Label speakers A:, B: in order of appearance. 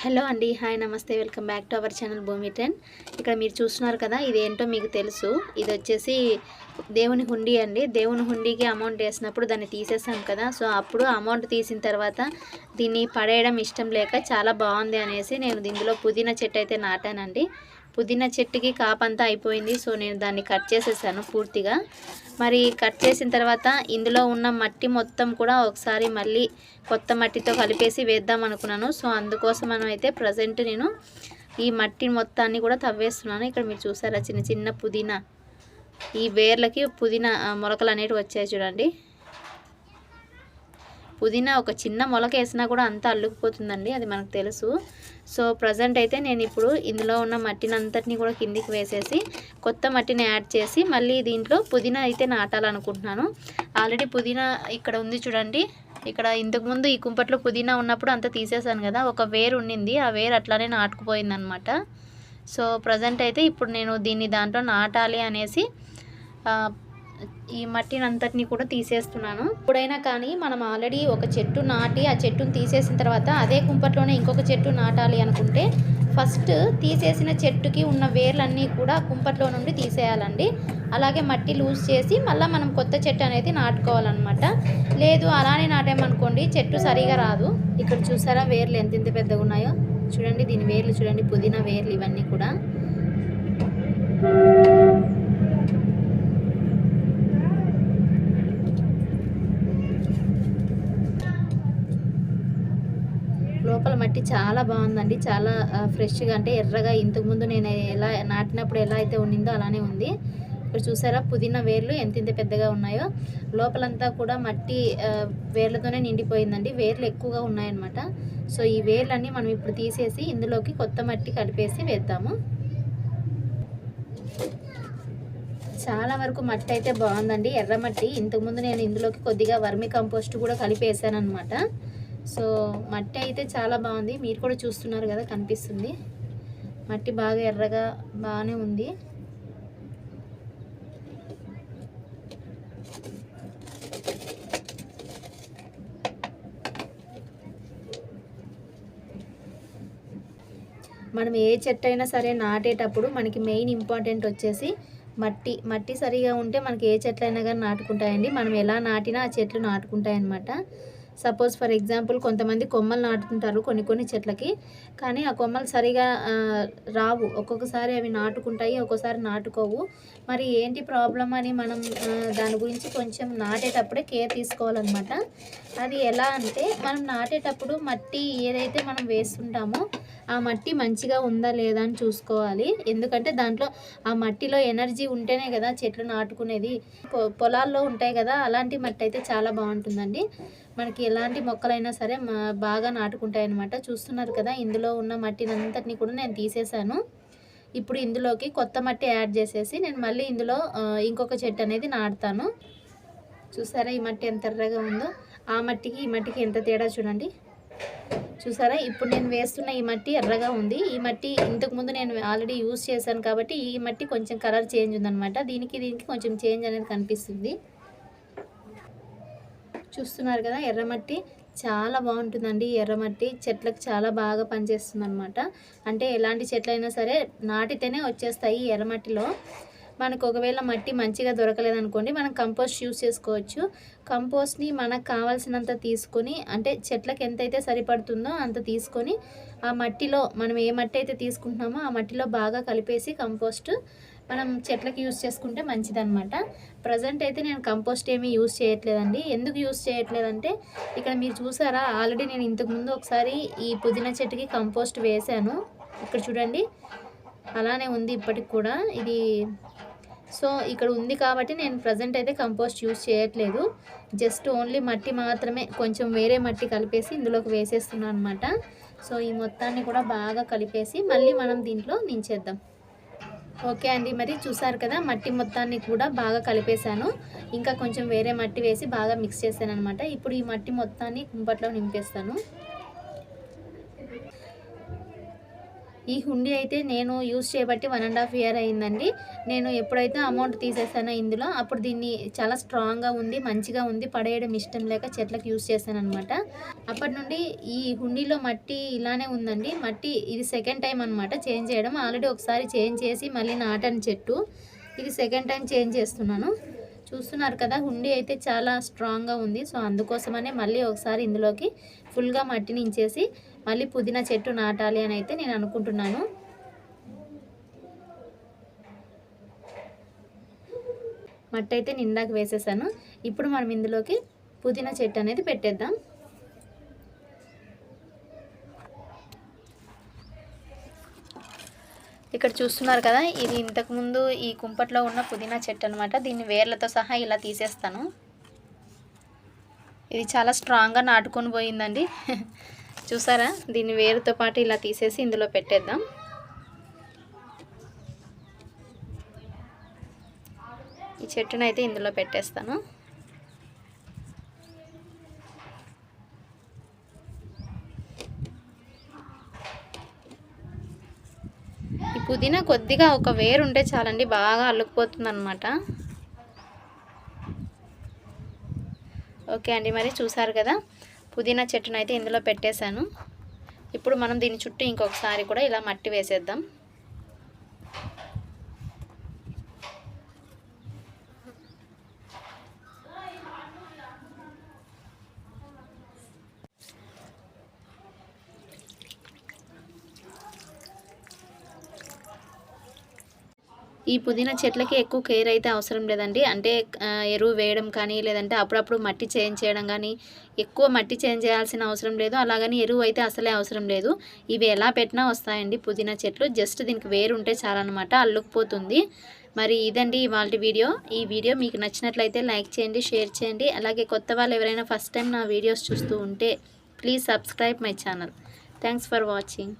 A: Hello అండి hi నమస్తే welcome back to our channel Bhoomi trend ఇక్కడ మీరు చూస్తున్నారు కదా ఇదేంటో మీకు తెలుసు. ఇది వచ్చేసి దేవుని హుండీ అండి. దేవుని హుండీకి అమౌంట్ వేసినప్పుడు దాన్ని తీసేసాం కదా సో అప్పుడు అమౌంట్ తీసిన తర్వాత దీన్ని పడేయడం ఇష్టం లేక చాలా బాగుంది అనేసి నేను దీనిలో పుదీనా చెట్టు అయితే నాటానండి. పుదీనా చెట్టుకి కాపంతా అయిపోయింది. సో నేను దాన్ని కట్ చేసేసాను పూర్తిగా. మరి కట్ చేసిన తర్వాత ఇందులో ఉన్న మట్టి మొత్తం కూడా ఒకసారి మళ్ళీ కొత్త మట్టితో కలిపేసి వేద్దాం అనుకున్నాను. సో అందుకోసం మనం అయితే ప్రజెంట్ నేను ఈ మట్టి మొత్తాన్ని కూడా తవ్వేస్తున్నాను. ఇక్కడ మీరు చూసారా చిన్న చిన్న పుదీనా. ఈ వేర్లకి పుదీనా మొలకలు అనేటివి వచ్చాయి చూడండి. పుదీనా ఒక చిన్న మొలక వేసినా కూడా అంతా అల్లుకుపోతుందండి అది మనకు తెలుసు. సో ప్రజెంట్ అయితే నేను ఇప్పుడు ఇందులో ఉన్న మట్టిని కూడా కిందికి వేసేసి కొత్త మట్టిని యాడ్ చేసి మళ్ళీ దీంట్లో పుదీనా అయితే నాటాలనుకుంటున్నాను. ఆల్రెడీ పుదీనా ఇక్కడ ఉంది చూడండి. ఇక్కడ ఇంతకుముందు ఈ కుంపట్లో పుదీనా ఉన్నప్పుడు అంతా తీసేసాను కదా ఒక వేరు ఉండింది ఆ వేరు అట్లానే నాటుకుపోయిందనమాట సో ప్రజెంట్ అయితే ఇప్పుడు నేను దీన్ని దాంట్లో నాటాలి అనేసి ఈ మట్టిని అంతటిని కూడా తీసేస్తున్నాను. ఎప్పుడైనా కానీ మనం ఆల్రెడీ ఒక చెట్టు నాటి ఆ చెట్టును తీసేసిన తర్వాత అదే కుంపట్లోనే ఇంకొక చెట్టు నాటాలి అనుకుంటే ఫస్ట్ తీసేసిన చెట్టుకి ఉన్న వేర్లన్నీ కూడా కుంపట్లో నుండి తీసేయాలండి. అలాగే మట్టి లూజ్ చేసి మళ్ళీ మనం కొత్త చెట్టు అనేది నాటుకోవాలన్నమాట. లేదు అలానే నాటామనుకోండి చెట్టు సరిగా రాదు. ఇక్కడ చూసారా వేర్లు ఎంత ఎంత పెద్దగా ఉన్నాయో? చూడండి దీని వేర్లు చూడండి పుదీనా వేర్లు ఇవన్నీ కూడా. మట్టి చాలా బాగుందండి. చాలా ఫ్రెష్గా అంటే ఎర్రగా ఇంతకుముందు నేను ఎలా నాటినప్పుడు ఎలా అయితే ఉండిందో అలానే ఉంది. ఇక్కడ చూసారా పుదీనా వేర్లు ఎంత ఇంత పెద్దగా ఉన్నాయో. లోపలంతా కూడా మట్టి వేర్లతోనే నిండిపోయిందండి. వేర్లు ఎక్కువగా ఉన్నాయన్నమాట. సో ఈ వేర్లన్నీ మనం ఇప్పుడు తీసేసి ఇందులోకి కొత్త మట్టి కలిపేసి వేద్దాము. చాలా వరకు మట్టి అయితే బాగుందండి. ఎర్రమట్టి ఇంతకుముందు నేను ఇందులోకి కొద్దిగా వర్మి కంపోస్ట్ కూడా కలిపేసాను అనమాట సో మట్టి అయితే చాలా బాగుంది. మీరు కూడా చూస్తున్నారు కదా కనిపిస్తుంది. మట్టి బాగా ఎర్రగా బాగానే ఉంది. మనం ఏ చెట్టు అయినా సరే నాటేటప్పుడు మనకి మెయిన్ ఇంపార్టెంట్ వచ్చేసి మట్టి. మట్టి సరిగా ఉంటే మనకి ఏ చెట్లు అయినా కానీ నాటుకుంటాయండి. మనం ఎలా నాటినా ఆ చెట్లు నాటుకుంటాయి అన్నమాట సపోజ్ ఫర్ ఎగ్జాంపుల్ కొంతమంది కొమ్మలు నాటుతుంటారు కొన్ని కొన్ని చెట్లకి కానీ ఆ కొమ్మలు సరిగా రావు. ఒక్కొక్కసారి అవి నాటుకుంటాయి ఒక్కోసారి నాటుకోవు. మరి ఏంటి ప్రాబ్లం అని మనం దాని గురించి కొంచెం నాటేటప్పుడే కేర్ తీసుకోవాలన్నమాట. అది ఎలా అంటే మనం నాటేటప్పుడు మట్టి ఏదైతే మనం వేస్తుంటామో ఆ మట్టి మంచిగా ఉందా లేదా అని చూసుకోవాలి. ఎందుకంటే దాంట్లో ఆ మట్టిలో ఎనర్జీ ఉంటేనే కదా చెట్లు నాటుకునేది. పొ- పొలాల్లో ఉంటాయి కదా అలాంటి మట్టి అయితే చాలా బాగుంటుందండి. మనకి ఎలాంటి మొక్కలైనా సరే మా- బాగా నాటుకుంటాయి అనమాట చూస్తున్నారు కదా ఇందులో ఉన్న మట్టినంతటిని కూడా నేను తీసేసాను ఇప్పుడు ఇందులోకి కొత్త మట్టి యాడ్ చేసేసి నేను మళ్ళీ ఇందులో ఇంకొక చెట్టు అనేది నాటుతాను. చూసారా ఈ మట్టి ఎంత ఎర్రగా ఉందో? ఆ మట్టికి ఈ మట్టికి ఎంత తేడా చూడండి. చూసారా? ఇప్పుడు నేను వేస్తున్న ఈ మట్టి ఎర్రగా ఉంది. ఈ మట్టి ఇంతకుముందు నేను ఆల్రెడీ యూస్ చేశాను కాబట్టి ఈ మట్టి కొంచెం కలర్ చేంజ్ ఉందనమాట దీనికి దీనికి కొంచెం చేంజ్ అనేది కనిపిస్తుంది. చూస్తున్నారు కదా ఎర్రమట్టి చాలా బాగుంటుందండి. ఈ ఎర్రమట్టి చెట్లకు చాలా బాగా పనిచేస్తుంది అనమాట అంటే ఎలాంటి చెట్లైనా సరే నాటితేనే వచ్చేస్తాయి ఈ ఎర్రమట్టిలో మనకు ఒకవేళ మట్టి మంచిగా దొరకలేదనుకోండి మనం కంపోస్ట్ యూస్ చేసుకోవచ్చు. కంపోస్ట్ని మనకు కావాల్సినంత తీసుకొని అంటే చెట్లకు ఎంతైతే సరిపడుతుందో అంత తీసుకొని ఆ మట్టిలో మనం ఏ మట్టి అయితే తీసుకుంటున్నామో ఆ మట్టిలో బాగా కలిపేసి కంపోస్ట్ మనం చెట్లకి యూస్ చేసుకుంటే మంచిదన్నమాట. ప్రజెంట్ అయితే నేను కంపోస్ట్ ఏమీ యూస్ చేయట్లేదండి. ఎందుకు యూస్ చేయట్లేదంటే ఇక్కడ మీరు చూసారా ఆల్రెడీ నేను ఇంతకుముందు ఒకసారి ఈ పుదీనా చెట్టుకి కంపోస్ట్ వేశాను. ఇక్కడ చూడండి అలానే ఉంది ఇప్పటికి కూడా. ఇది సో ఇక్కడ ఉంది కాబట్టి నేను ప్రజెంట్ అయితే కంపోస్ట్ యూస్ చేయట్లేదు. జస్ట్ ఓన్లీ మట్టి మాత్రమే కొంచెం వేరే మట్టి కలిపేసి ఇందులోకి వేసేస్తున్నాను అనమాట సో ఈ మొత్తాన్ని కూడా బాగా కలిపేసి మళ్ళీ మనం దీంట్లో నించేద్దాం ఓకే అండి. మరి చూసారు కదా మట్టి మొత్తాన్ని కూడా బాగా కలిపేశాను. ఇంకా కొంచెం వేరే మట్టి వేసి బాగా మిక్స్ చేశాను అనమాట ఇప్పుడు ఈ మట్టి మొత్తాన్ని కుంపట్లో నింపేస్తాను. ఈ హుండీ అయితే నేను యూస్ చేయబట్టి వన్ అండ్ హాఫ్ ఇయర్ అయిందండి. నేను ఎప్పుడైతే అమౌంట్ తీసేసానో ఇందులో అప్పుడు దీన్ని చాలా స్ట్రాంగ్గా ఉంది మంచిగా ఉంది పడేయడం ఇష్టం లేక చెట్లకు యూజ్ చేశాను అనమాట అప్పటి నుండి ఈ హుండీలో మట్టి ఇలానే ఉందండి. మట్టి ఇది సెకండ్ టైం అనమాట చేంజ్ చేయడం. ఆల్రెడీ ఒకసారి చేంజ్ చేసి మళ్ళీ నాటని చెట్టు. ఇది సెకండ్ టైం చేంజ్ చేస్తున్నాను. చూస్తున్నారు కదా హుండీ అయితే చాలా స్ట్రాంగ్గా ఉంది. సో అందుకోసమనే మళ్ళీ ఒకసారి ఇందులోకి ఫుల్గా మట్టిని ఇంచేసి మళ్ళీ పుదీనా చెట్టు నాటాలి అని అయితే నేను అనుకుంటున్నాను. మట్టి అయితే నిండాకి వేసేసాను. ఇప్పుడు మనం ఇందులోకి పుదీనా చెట్టు అనేది పెట్టేద్దాం. ఇక్కడ చూస్తున్నారు కదా ఇది ఇంతకుముందు ఈ కుంపట్లో ఉన్న పుదీనా చెట్టు అనమాట దీన్ని వేర్లతో సహా ఇలా తీసేస్తాను. ఇది చాలా స్ట్రాంగ్గా నాటుకొని పోయిందండి. చూసారా? దీన్ని వేరుతో పాటు ఇలా తీసేసి ఇందులో పెట్టేద్దాం. ఈ చెట్టును అయితే ఇందులో పెట్టేస్తాను. ఈ పుదీనా కొద్దిగా ఒక వేరు ఉంటే చాలండి బాగా అల్లుకుపోతుంది అనమాట ఓకే అండి మరి చూసారు కదా? పుదీనా చెట్టును అయితే ఇందులో పెట్టేశాను. ఇప్పుడు మనం దీని చుట్టూ ఇంకొకసారి కూడా ఇలా మట్టి వేసేద్దాం. ఈ పుదీనా చెట్లకి ఎక్కువ కేర్ అయితే అవసరం లేదండి. అంటే ఎరువు వేయడం కానీ లేదంటే అప్పుడప్పుడు మట్టి చేంజ్ చేయడం కానీ ఎక్కువ మట్టి చేంజ్ చేయాల్సిన అవసరం లేదు. అలాగని ఎరువు అయితే అసలే అవసరం లేదు. ఇవి ఎలా పెట్టినా వస్తాయండి పుదీనా చెట్లు. జస్ట్ దీనికి వేరు ఉంటే చాలన్నమాట అల్లుకుపోతుంది. మరి ఇదండి ఇవాళ వీడియో. ఈ వీడియో మీకు నచ్చినట్లయితే లైక్ చేయండి షేర్ చేయండి. అలాగే కొత్త వాళ్ళు ఎవరైనా ఫస్ట్ టైం నా వీడియోస్ చూస్తూ ఉంటే please subscribe my channel. Thanks for watching.